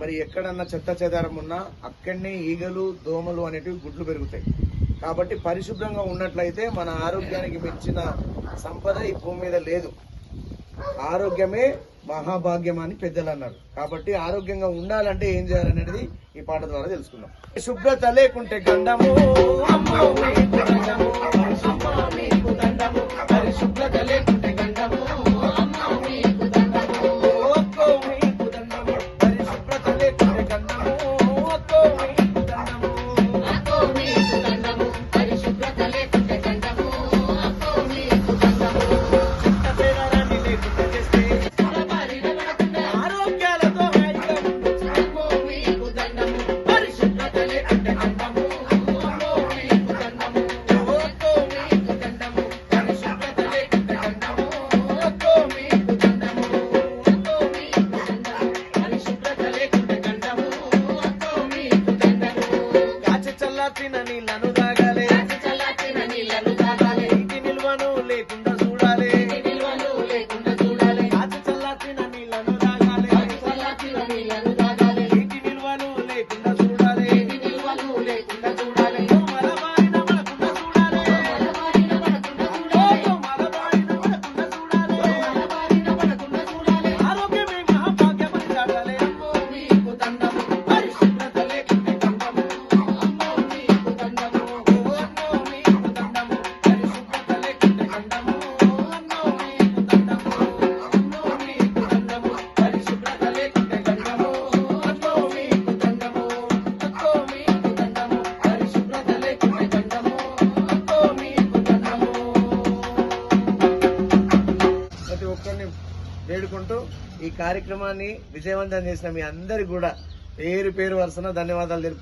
మరి ఎక్కడన్నా చెత్త చెదారం ఉన్నా అక్కడనే ఈగలు దోమలు అనేటివి గుడ్లు పెరుగుతాయి. కాబట్టి పరిశుభ్రంగా ఉన్నట్లయితే మన ఆరోగ్యానికి మించిన సంపద ఈ భూమి మీద లేదు. ఆరోగ్యమే మహాభాగ్యం అని పెద్దలు అన్నారు. కాబట్టి ఆరోగ్యంగా ఉండాలంటే ఏం చేయాలనేది ఈ పాట ద్వారా తెలుసుకుందాం. శుభ్రత లేకుంటే గండము. Nagnabuo ಕಿಮ್ಮತ್ತಿನ ప్రతి ఒక్కరిని వేడుకుంటూ ఈ కార్యక్రమాన్ని విజయవంతం చేసిన మీ అందరికి కూడా పేరు పేరు వరుసన ధన్యవాదాలు